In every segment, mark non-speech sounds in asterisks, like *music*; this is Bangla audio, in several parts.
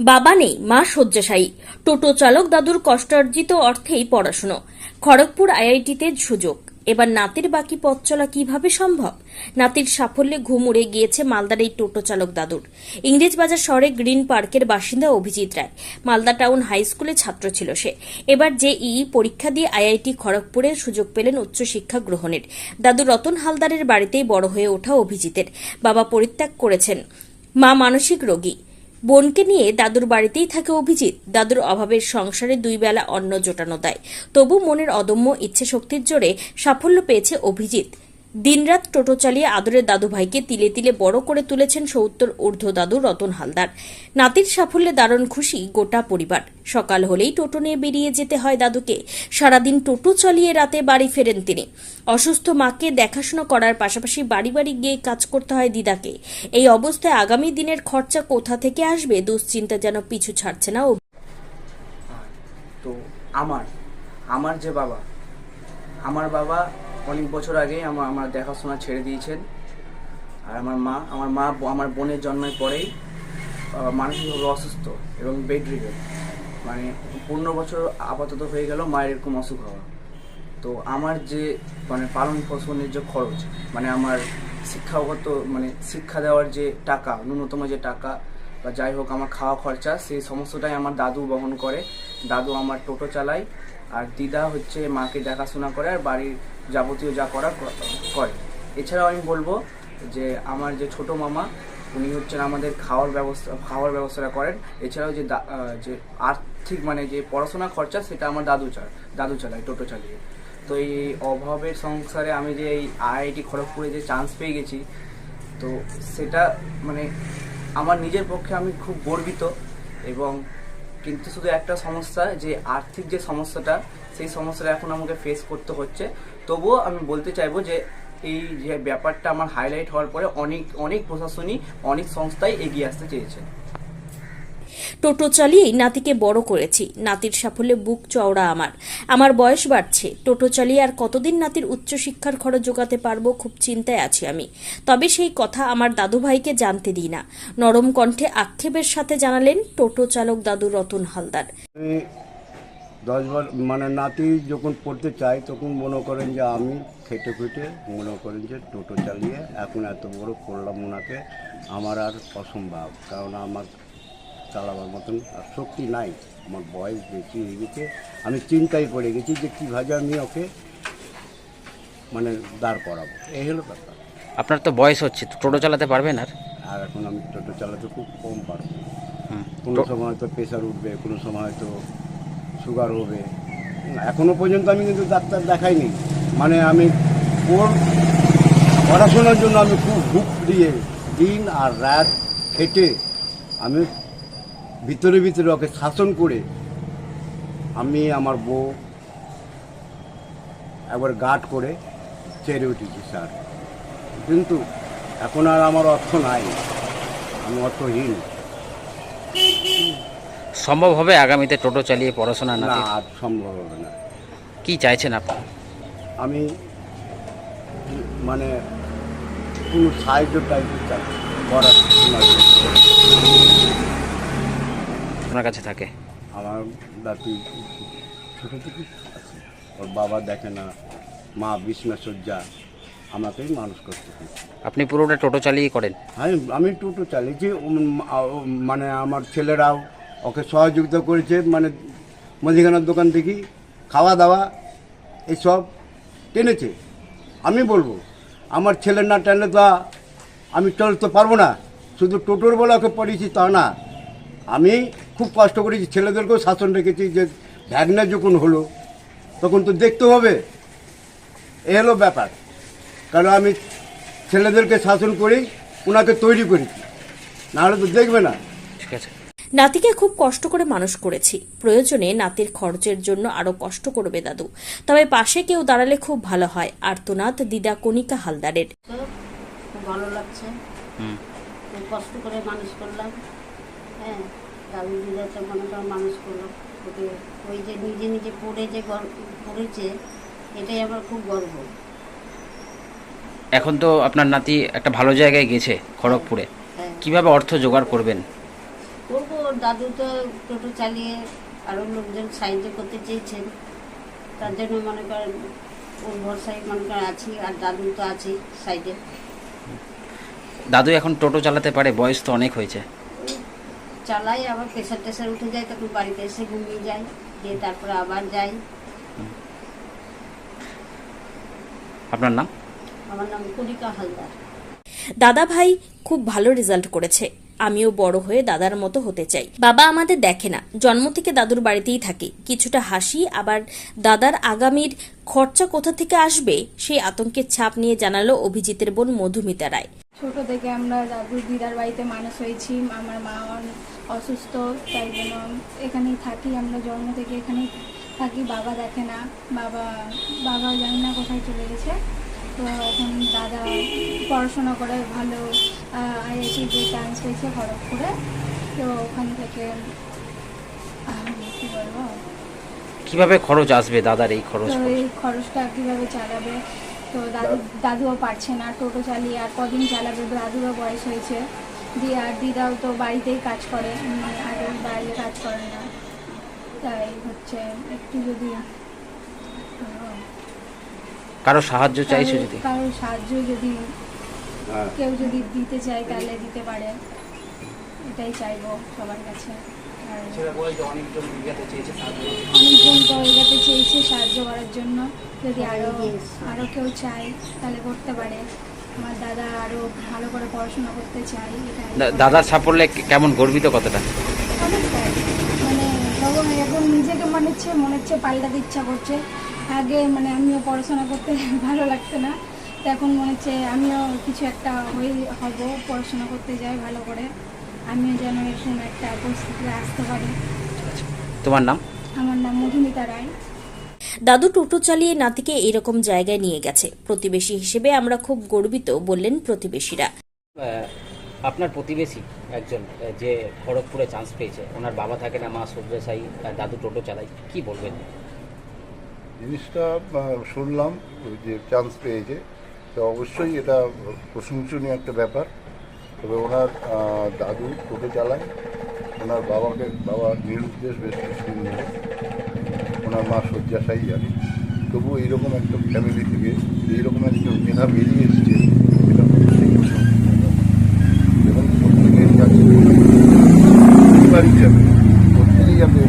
বাবা নেই, মা শয্যাশায়ী। টোটো চালক দাদুর কষ্টার্জিত অর্থেই পড়াশুনো। খড়গপুর আইআইটিতে সুযোগ। এবার নাতির বাকি পথ চলা কীভাবে সম্ভব? নাতির সাফল্যে ঘুম উড়ে গিয়েছে মালদার এই টোটো চালক দাদুর। ইংরেজবাজার শহরে গ্রিন পার্কের বাসিন্দা অভিজিৎ রায়। মালদা টাউন হাই স্কুলে ছাত্র ছিল সে। এবার যে ই পরীক্ষা দিয়ে আইআইটি খড়গপুরে সুযোগ পেলেন উচ্চশিক্ষা গ্রহণের। দাদু রতন হালদারের বাড়িতেই বড় হয়ে ওঠা অভিজিতের। বাবা পরিত্যাগ করেছেন। মা মানসিক রোগী। বোনকে নিয়ে দাদুর বাড়িতেই থাকে অভিজিৎ। দাদুর অভাবের সংসারে দুই বেলা অন্ন জোটানো দেয়। তবু মনের অদম্য ইচ্ছে শক্তির জোরে সাফল্য পেয়েছে অভিজিৎ। দিনরাত টোটো চালিয়ে আদরের দাদু ভাইকে তিলে তিলে বড় করে তুলেছেন সত্তর ঊর্ধ্ব দাদু রতন হালদার। নাতির সাফল্যে দারুণ খুশি গোটা পরিবার। সকাল হলেই টোটো নিয়ে বেরিয়ে যেতে হয় দাদুকে। সারাদিন টোটো চালিয়ে রাতে বাড়ি ফেরেন তিনি। অসুস্থ মাকে দেখাশোনা করার পাশাপাশি বাড়ি বাড়ি গিয়ে কাজ করতে হয় দিদাকে। এই অবস্থায় আগামী দিনের খরচা কোথা থেকে আসবে দুশ্চিন্তা যেন পিছু ছাড়ছে না তো আমার আমার যে বাবা, আমার বাবা অনেক বছর আগে আমার আমার দেখাশোনা ছেড়ে দিয়েছেন। আর আমার মা আমার মা, আমার বোনের জন্মের পরেই মানসিকভাবে অসুস্থ এবং বেড রিডেন মানে পনেরো বছর আপাতত হয়ে গেল মায়ের এরকম অসুখ হওয়া। তো আমার যে মানে পালন পোষণের যে খরচ মানে আমার শিক্ষাগত মানে শিক্ষা দেওয়ার যে টাকা, ন্যূনতম যে টাকা বা যাই হোক আমার খাওয়া খরচা, সেই সমস্তটাই আমার দাদু বহন করে। দাদু আমার টোটো চালায়, আর দিদা হচ্ছে মাকে দেখাশোনা করে, আর বাড়ির যাবতীয় যা করার করে। এছাড়াও আমি বলব যে আমার যে ছোট মামা, উনি হচ্ছেন আমাদের খাওয়ার ব্যবস্থা, খাওয়ার ব্যবস্থাটা করেন। এছাড়াও যে যে আর্থিক মানে যে পড়াশোনা খরচা, সেটা আমার দাদু চায় দাদু চালায়, টোটো চালিয়ে। তো এই অভাবের সংসারে আমি যে এই আইআইটি খড়গপুরে যে চান্স পেয়ে গেছি, তো সেটা মানে আমার নিজের পক্ষে আমি খুব গর্বিত এবং কিন্তু শুধু একটা সমস্যা, যে আর্থিক যে সমস্যাটা, সেই সমস্যাটা এখন আমাকে ফেস করতে হচ্ছে। তবুও আমি বলতে চাইব যে, এই যে ব্যাপারটা আমার হাইলাইট হওয়ার পরে অনেক অনেক প্রশাসনই, অনেক সংস্থাই এগিয়ে আসতে চেয়েছে। টোটো চালিয়েই নাতিকে বড় করেছি। নাতির সাফল্যে বুক চওড়া আমার। আমার বয়স বাড়ছে। টোটো চালিয়ে আর কতদিন নাতির উচ্চশিক্ষার খরচ জোগাতে পারব খুব চিন্তায় আছি আমি। তবে সেই কথা আমার দাদু ভাইকে জানতে দিই না। নরম কণ্ঠে আক্ষেপের সাথে জানালেন টোটো চালক দাদু রতন হালদার। দশ মানে নাতি যখন পড়তে চাই তখন মনে করেন যে আমি খেটে খেটে মনে করেন যে টোটো চালিয়ে এখন এত বড় করলাম ওনাকে। আমার আর অসম্ভব। কারণ আমার চালাবার মতন আর শক্তি নাই। আমার বয়স বেশি হয়ে গেছে। আমি চিন্তায় পড়ে গেছি যে কীভাবে আমি ওকে মানে দাঁড় করাবো। এই হলো ব্যাপার। আপনার তো বয়স হচ্ছে তো টোটো চালাতে পারবেন আর? আর এখন আমি টোটো চালাতে খুব কম পারব। কোনো সময় হয়তো প্রেশার উঠবে কোনো সময় হয়তো সুগার হবে। হুম, এখনও পর্যন্ত আমি কিন্তু ডাক্তার দেখাইনি। মানে আমি ওর পড়াশোনার জন্য আমি খুব বুক দিয়ে দিন আর রাত খেটে আমি ভিতরে ভিতরে ওকে শাসন করে আমি আমার বউ একবার গার্ড করে চেড়ে উঠেছি স্যার। কিন্তু এখন আর আমার অর্থ নাই। আমি অর্থহীন। সম্ভব হবে আগামীতে টোটো চালিয়ে পড়াশোনা না না আর সম্ভব হবে না। কি চাইছেন আপনি? আমি মানে কোনো সাহায্য টাইপের চাই পড়াশোনার আপনার কাছে থাকে? আমার দাঁতি ছোটো থেকে আছে। ওর বাবা দেখে না মা বিছনা শয্যা আমাকেই মানুষ করতে আপনি পুরোটা টোটো চালিয়ে করেন? আমি আমি টোটো চালিয়েছি মানে আমার ছেলেরাও ওকে সহযোগিতা করেছে মানে মুদিখানার দোকান থেকে খাওয়া দাওয়া এইসব টেনেছে আমি বলব আমার ছেলে না টেনে তো আমি চলতে পারব না। শুধু টোটোর বলে ওকে পড়িয়েছি তা না। আমি খুব কষ্ট করেছি। ছেলেদেরকেও শাসন রেখেছি যে ভ্যাগনা যখন হলো তখন তো দেখতে হবে। এ হলো ব্যাপার। কারণ আমি ছেলেদেরকে শাসন করেই ওনাকে তৈরি করেছি নাহলে তো দেখবে না। ঠিক আছে। নাতিকে খুব কষ্ট করে মানুষ করেছি। প্রয়োজনে নাতির খরচের জন্য আরও কষ্ট করবে দাদু। তবে পাশে কেউ দাঁড়ালে খুব ভালো হয়। আর্তনাদ দিদা কণিকা হালদারের। ভালো লাগছে। কষ্ট করে মানুষ করলাম। হ্যাঁ। দাদু দিদা তো মনে করো মানুষ করলাম ওকে ওই যে নিজে নিজে পড়ে যে পড়েছে এটাই আমার খুব গর্ব। এখন তো আপনার নাতি একটা ভালো জায়গায় গেছে খড়গপুরে। হ্যাঁ। কীভাবে অর্থ জোগাড় করবেন? করব দাদু তো টোটো চালিয়ে আরও লোকজন সাহায্য করতে চেয়েছেন। তার জন্য মনে করেন ওর ভরসায় মনে করেন আছি আর দাদু তো আছে সাইডে। দাদু এখন টোটো চালাতে পারে বয়স তো অনেক হয়েছে। চালাই আবার প্রেশার টেশার উঠে যায় তখন বাড়িতে এসে ঘুমিয়ে যায় দিয়ে তারপরে আবার যাই। আপনার নাম? আমার নাম কলিকা হালদার। দাদা ভাই খুব ভালো রেজাল্ট করেছে। আমিও বড় হয়ে দাদার মতো হতে চাই। বাবা আমাদের দেখে না জন্ম থেকে দাদুর বাড়িতেই থাকি। কিছুটা হাসি আবার দাদার আগামীর খরচা কোথা থেকে আসবে সেই আতঙ্কের ছাপ নিয়ে জানালো অভিজিতের বোন মধুমিতা রায়। ছোট থেকে আমরা দাদুর দিদার বাড়িতে মানুষ হয়েছি আমার মা অনেক অসুস্থ তাই জন্য এখানেই থাকি। আমরা জন্ম থেকে এখানেই থাকি। বাবা দেখে না। বাবা বাবা জানি না কোথায় চলে গেছে। তো এখন দাদা পড়াশোনা করে ভালো আইআইটিতে চান্স পেয়েছে খড়গপুরে। তো ওখান থেকে কী বলব? কীভাবে খরচ আসবে দাদার এই খরচ তো এই খরচটা কীভাবে চালাবে? তো দাদু দাদুও পারছে না। টোটো চালিয়ে আর কদিন চালাবে? দাদুরও বয়স হয়েছে। দিয়ে আর দিদাও তো বাড়িতেই কাজ করে আর বাইরে কাজ করে না। তাই হচ্ছে একটু যদি কারও সাহায্য চাইছো যদি? কারো- সাহায্য যদি হ্যাঁ। কেউ যদি দিতে চায় তাহলে দিতে পারে। এটাই চাইব সবার কাছে। অনেকজন তো চেয়েছে সাহায্য করার জন্য। যদি আরও আরও কেউ চায় তাহলে করতে পারে। আমার দাদা আরও ভালো করে পড়াশোনা করতে চাই দাদার সাফল্যে কেমন গর্বিত কতটা? মানে এখন নিজেকে মনে হচ্ছে মনে হচ্ছে পাল্টাতে ইচ্ছা করছে। আগে মানে আমিও পড়াশোনা করতে *laughs* ভালো লাগতো না। তো এখন মনে হচ্ছে আমিও কিছু একটা হয়ে হব পড়াশোনা করতে যাই ভালো করে। আমিও যেন এরকম একটা পরিস্থিতিতে আসতে পারি। তোমার নাম? আমার নাম মধুমিতা রায়। দাদু টোটো চালিয়ে নাতিকে এরকম জায়গায় নিয়ে গেছে। প্রতিবেশী হিসেবে আমরা খুব গর্বিত বললেন প্রতিবেশীরা। আপনার প্রতিবেশী একজন যে খড়গপুরে চান্স পেয়েছে ওনার বাবা থাকে না মা সূর্যসাই দাদু টোটো চালাই কি বলবেন? জিনিসটা শুনলাম যে চান্স পেয়েছে তো অবশ্যই এটা প্রশংসনীয় একটা ব্যাপার। তবে ওনার দাদু টোটো চালায় ওনার বাবাকে বাবা নিরুদ্দেশ বেশ কিছুদিন ধরে। ওনার মা শয্যাশায়ী জানি। তবু এইরকম একটা ফ্যামিলি থেকে এইরকম একটা মেধা বেরিয়ে এসছে এটা প্রত্যেকেই প্রশংসনীয় ব্যাপার। এবং প্রত্যেকের কাছে পরিবার হিসাবে প্রত্যেকেই যাতে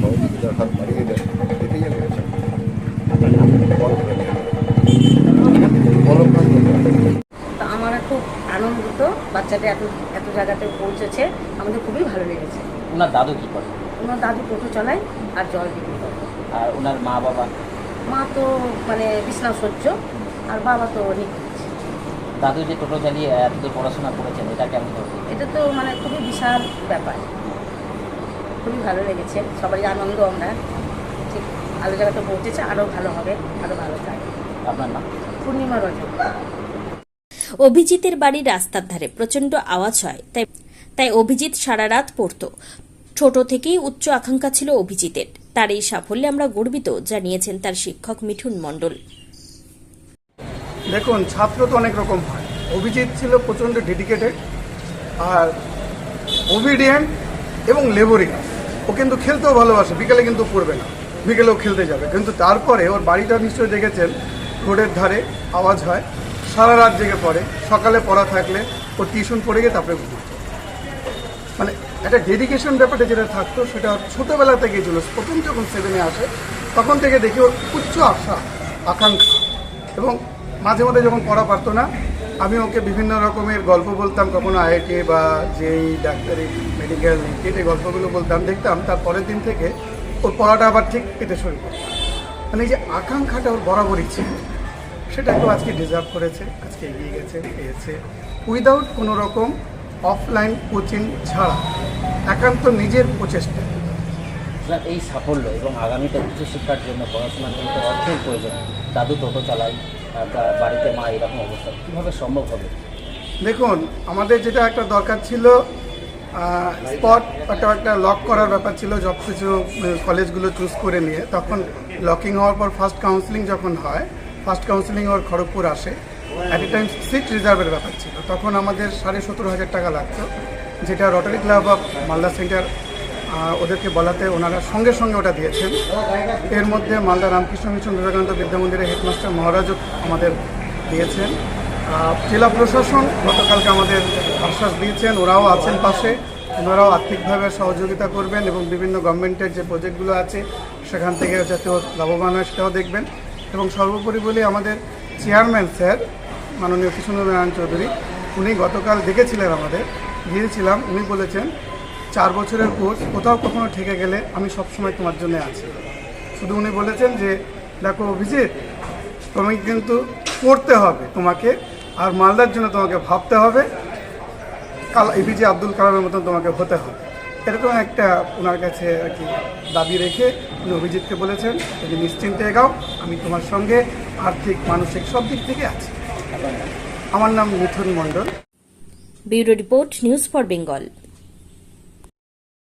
সহযোগিতার হাত বাড়িয়ে দেয় এটাই আমি চাই তো আমরা খুব আনন্দিত বাচ্চাটা এত এত জায়গাতে পৌঁছেছে। আমাদের খুবই ভালো লেগেছে। ওনার দাদু কি করে? ওনার দাদু টোটো চালায় আর জল করে। আর ওনার মা বাবা? মা তো মানে বিছনা সহ্য আর বাবা তো নিখোঁজ দাদু যে টোটো চালিয়ে এতদূর পড়াশোনা করেছেন এটা কেমন এটা তো মানে খুবই বিশাল ব্যাপার। খুবই ভালো লেগেছে সবাই আনন্দ আমরা। ঠিক ভালো জায়গাতে পৌঁছেছে আরও ভালো হবে আরও ভালো চাই আপনার নাম? পূর্ণিমা রজনী। অভিজিতের বাড়ি রাস্তার ধারে প্রচণ্ড আওয়াজ হয় তাই তাই অভিজিৎ সারা রাত পড়তো। ছোট থেকেই উচ্চ আকাঙ্ক্ষা ছিল অভিজিতের। তার এই সাফল্যে আমরা গর্বিত, জানিয়েছেন তার শিক্ষক মিঠুন মণ্ডল। দেখুন, ছাত্র তো অনেক রকম হয়। অভিজিৎ ছিল প্রচণ্ড ডেডিকেটেড আর ওবিডিয়েন্ট এবং লেবরিং ও কিন্তু খেলতেও ভালোবাসে, বিকেলে কিন্তু পড়বে না। বিকেলেও খেলতে যাবে। কিন্তু তারপরে ওর বাড়িটা নিশ্চয়ই দেখেছেন, রোডের ধারে আওয়াজ হয়, সারা রাত জেগে পড়ে। সকালে পড়া থাকলে ও টিউশন পড়ে গিয়ে তারপরে ঘুমোতো মানে একটা ডেডিকেশন ব্যাপারটা যেটা থাকতো, সেটা ছোটোবেলা থেকেই ছিল। প্রথম যখন সেভেনে আসে, তখন থেকে দেখি ওর উচ্চ আশা, আকাঙ্ক্ষা। এবং মাঝে মাঝে যখন পড়া পারতো না, আমি ওকে বিভিন্ন রকমের গল্প বলতাম, কখনো আইআইটি বা যেই ডাক্তারি মেডিকেল কেটে গল্পগুলো বলতাম, দেখতাম। তার পরের দিন থেকে ওর পড়াটা আবার ঠিক পেতে শুরু করতো মানে যে আকাঙ্ক্ষাটা ওর বরাবরই ছিল। সেটা তো আজকে ডিজার্ভ করেছে, আজকে এগিয়ে গেছে, পেয়েছে। উইদাউট কোনো রকম অফলাইন কোচিং ছাড়া একান্ত নিজের প্রচেষ্টা। আপনার এই সাফল্য এবং আগামীতে উচ্চশিক্ষার জন্য পড়াশোনার জন্য অর্থের প্রয়োজন। দাদু টোটো চালাই বাড়িতে মা এরকম অবস্থা কীভাবে সম্ভব হবে? দেখুন আমাদের যেটা একটা দরকার ছিল স্পট একটা একটা লক করার ব্যাপার ছিল সব কিছু কলেজগুলো চুজ করে নিয়ে। তখন লকিং হওয়ার পর ফার্স্ট কাউন্সিলিং যখন হয় ফার্স্ট কাউন্সিলিং ওর খড়গপুর আসে। অ্যাট এ টাইম সিট রিজার্ভের ব্যাপার ছিল। তখন আমাদের সাড়ে সতেরো হাজার টাকা লাগতো, যেটা rotary club of Malda centre ওদেরকে বলাতে ওনারা সঙ্গে সঙ্গে ওটা দিয়েছেন। এর মধ্যে মালদা রামকৃষ্ণ মিশন, বিবেকানন্দ বিদ্যা মন্দিরের হেডমাস্টার মহারাজও আমাদের দিয়েছেন। জেলা প্রশাসন গতকালকে আমাদের আশ্বাস দিয়েছেন, ওরাও আছেন পাশে। ওনারাও আর্থিকভাবে সহযোগিতা করবেন এবং বিভিন্ন গভর্নমেন্টের যে প্রজেক্টগুলো আছে, সেখান থেকে যাতে লাভবান হয় সেটাও দেখবেন। এবং সর্বোপরি বলি আমাদের চেয়ারম্যান স্যার মাননীয় কৃষ্ণনারায়ণ চৌধুরী, উনি গতকাল দেখেছিলেন আমাদের, গিয়েছিলাম, উনি বলেছেন, চার বছরের কোর্স, কোথাও কখনো ঠেকে গেলে আমি সবসময় তোমার জন্য আছি। শুধু উনি বলেছেন যে, দেখো অভিজিৎ, তোমাকে কিন্তু পড়তে হবে, তোমাকে, আর মালদার জন্য তোমাকে ভাবতে হবে, কাল এপিজে আব্দুল কালামের মতন তোমাকে হতে হবে। এরকম একটা ওনার কাছে আর কি দাবি রেখে উনি অভিজিৎকে বলেছেন, তুমি নিশ্চিন্তে এগাও, আমি তোমার সঙ্গে আর্থিক, মানসিক সব দিক থেকে আছি। আমার নাম Mithun Mondal. Bureau report news for Bengal.